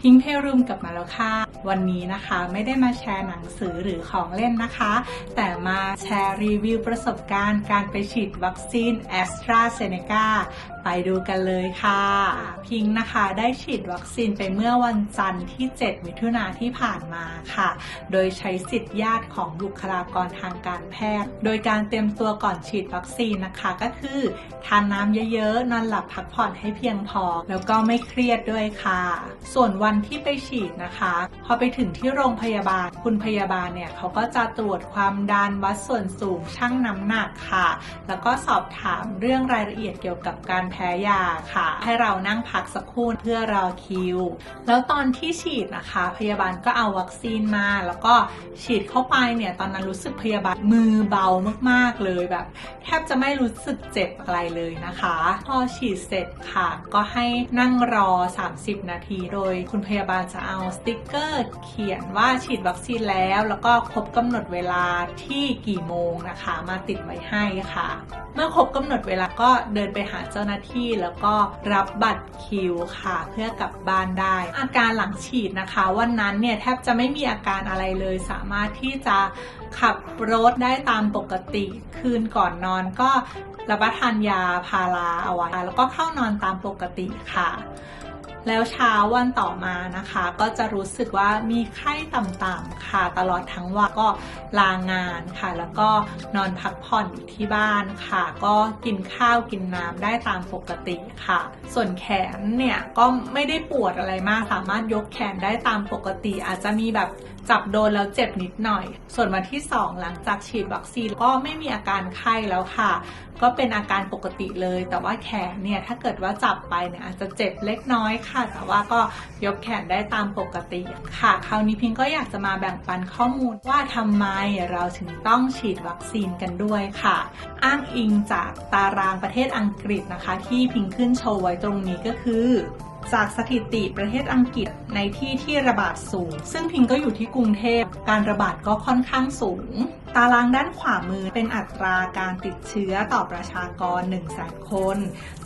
พิงเพรูมกลับมาแล้วค่ะ วันนี้นะคะไม่ได้มาแชร์หนังสือหรือของเล่นนะคะ แต่มาแชร์รีวิวประสบการณ์การไปฉีดวัคซีนแอสตราเซเนกาไปดูกันเลยค่ะ พิงนะคะได้ฉีดวัคซีนไปเมื่อวันจันทร์ที่ 7 มิถุนาที่ผ่านมาค่ะ โดยใช้สิทธิญาติของบุคลากรทางการแพทย์ โดยการเตรียมตัวก่อนฉีดวัคซีนนะคะก็คือ ทานน้ำเยอะๆ นอนหลับพักผ่อนให้เพียงพอ แล้วก็ไม่เครียดด้วยค่ะ ส่วนวันที่ไปฉีดนะคะ พอไปถึงที่โรงพยาบาล คุณพยาบาลเนี่ยเขาก็จะตรวจความดันวัดส่วนสูงชั่งน้ำหนักค่ะ แล้วก็สอบถามเรื่องรายละเอียดเกี่ยวกับการแพ้ยาค่ะ ให้เรานั่งพักสักครู่เพื่อรอคิว แล้วตอนที่ฉีดนะคะ พยาบาลก็เอาวัคซีนมา แล้วก็ฉีดเข้าไปเนี่ยตอนนั้นรู้สึกพยาบาลมือเบามากๆเลยแบบแทบจะไม่รู้สึกเจ็บอะไรเลยนะคะ พอฉีดเสร็จค่ะ ก็ให้นั่งรอ 30 นาที โดยคุณพยาบาลจะเอาสติกเกอร์ เขียนว่าฉีดวัคซีนแล้ว แล้วก็ครบกำหนดเวลาที่กี่โมงนะคะ มาติดไว้ให้ค่ะ เมื่อครบกำหนดเวลาก็เดินไปหาเจ้าหน้าที่แล้วก็รับบัตรคิวค่ะ เพื่อกลับบ้านได้ อาการหลังฉีดนะคะ วันนั้นเนี่ยแทบจะไม่มีอาการอะไรเลย สามารถที่จะขับรถได้ตามปกติคืนก่อนนอนก็รับประทานยาพาราเอาไว้แล้วก็เข้านอนตามปกติค่ะ แล้วเช้าวันต่อมานะคะ ก็จะรู้สึกว่ามีไข้ต่ำๆค่ะ ตลอดทั้งวันก็ลางานค่ะ แล้วก็นอนพักผ่อนอยู่ที่บ้านค่ะ ก็กินข้าวกินน้ำได้ตามปกติค่ะ ส่วนแขนเนี่ยก็ไม่ได้ปวดอะไรมาก สามารถยกแขนได้ตามปกติ อาจจะมีแบบจับโดนแล้วเจ็บนิดหน่อย ส่วนวันที่ 2 หลังจากฉีดวัคซีนก็ไม่มีอาการไข้แล้วค่ะ ก็เป็นอาการปกติเลย แต่ว่าแขนเนี่ยถ้าเกิดว่าจับไปเนี่ยอาจจะเจ็บเล็กน้อยค่ะแต่ว่าก็ยกแขนได้ตามปกติค่ะ คราวนี้พิงก็อยากจะมาแบ่งปันข้อมูลว่าทำไมเราถึงต้องฉีดวัคซีนกันด้วยค่ะ อ้างอิงจากตารางประเทศอังกฤษนะคะ ที่พิงขึ้นโชว์ไว้ตรงนี้ก็คือ จากสถิติประเทศอังกฤษในที่ที่ระบาดสูง ซึ่งพิงก็อยู่ที่กรุงเทพ การระบาดก็ค่อนข้างสูง ตารางด้านขวามือเป็นอัตราการติดเชื้อต่อประชากร 1 0 0 0 0 0 คน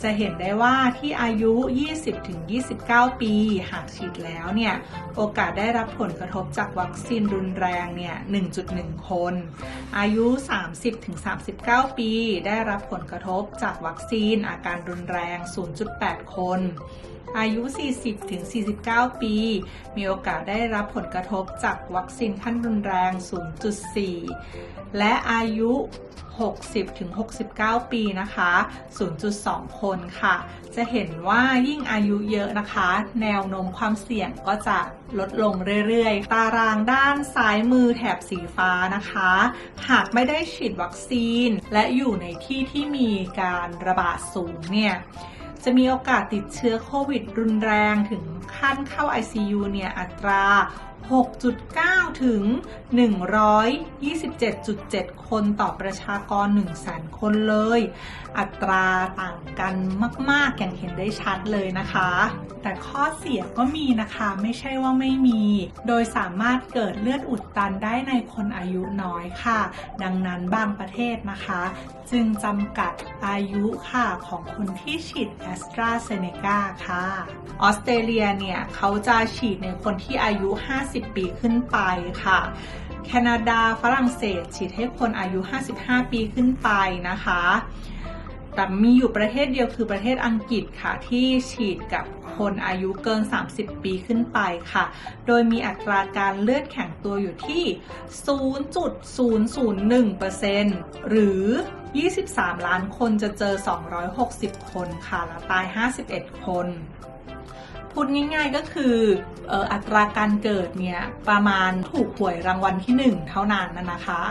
จะเห็นได้ว่าที่อายุ 20-29 ปี หากฉีดแล้วเนี่ย โอกาสได้รับผลกระทบจากวัคซีนรุนแรงเนี่ย 1.1 คน อายุ 30-39 ปี ได้รับผลกระทบจากวัคซีนอาการรุนแรง 0.8 คน อายุ 40-49 ปี มีโอกาสได้รับผลกระทบจากวัคซีนขั้นรุนแรง 0.4 และอายุ 60-69 ปีนะคะ 0.2 คนค่ะ จะเห็นว่ายิ่งอายุเยอะนะคะ แนวโน้มความเสี่ยงก็จะลดลงเรื่อยๆ ตารางด้านซ้ายมือแถบสีฟ้านะคะ หากไม่ได้ฉีดวัคซีน และอยู่ในที่ที่มีการระบาดสูงเนี่ย จะมีโอกาสติดเชื้อโควิดรุนแรงถึงขั้นเข้า ICU เนี่ยอัตรา 6.9 ถึง 127.7 คนต่อประชากร100,000คนเลย อัตราต่างกันมาก ๆ อย่างเห็นได้ชัดเลยนะคะ แต่ข้อเสียก็มีนะคะ ไม่ใช่ว่าไม่มี โดยสามารถเกิดเลือดอุดตันได้ในคนอายุน้อยค่ะ ดังนั้นบางประเทศนะคะ จึงจำกัดอายุค่ะของคนที่ฉีดแอสตราเซเนกาค่ะ ออสเตรเลียเนี่ยเขาจะฉีดในคนที่อายุ 50 ปีขึ้นไปค่ะ แคนาดาฝรั่งเศส ฉีดให้คนอายุ 55 ปีขึ้นไปนะคะแต่มีอยู่ประเทศเดียวคือประเทศอังกฤษค่ะ ที่ฉีดกับคนอายุเกิน 30 ปีขึ้นไปค่ะ โดยมีอัตราการเลือดแข็งตัวอยู่ที่ 0.001%หรือ 23 ล้านคนจะเจอ 260 คนค่ะ และตาย 51 คน พูดง่ายๆก็คืออ,อัตราการเกิดเนี่ยประมาณถูกหวยรางวัลที่ 1 เท่านั้นนะนะคะ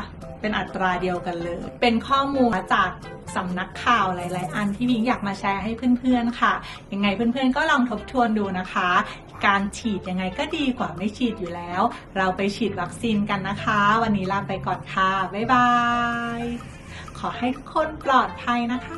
เป็นอัตราเดียวกันเลย เป็นข้อมูลจากสำนักข่าวหลาย ๆ อันที่พิงอยากมาแชร์ให้เพื่อน ๆ ค่ะ ยังไงเพื่อน ๆ ก็ลองทบทวนดูนะคะ การฉีดยังไงก็ดีกว่าไม่ฉีดอยู่แล้ว เราไปฉีดวัคซีนกันนะคะ วันนี้ลาไปก่อนค่ะ บ๊ายบาย ขอให้ทุกคนปลอดภัยนะคะ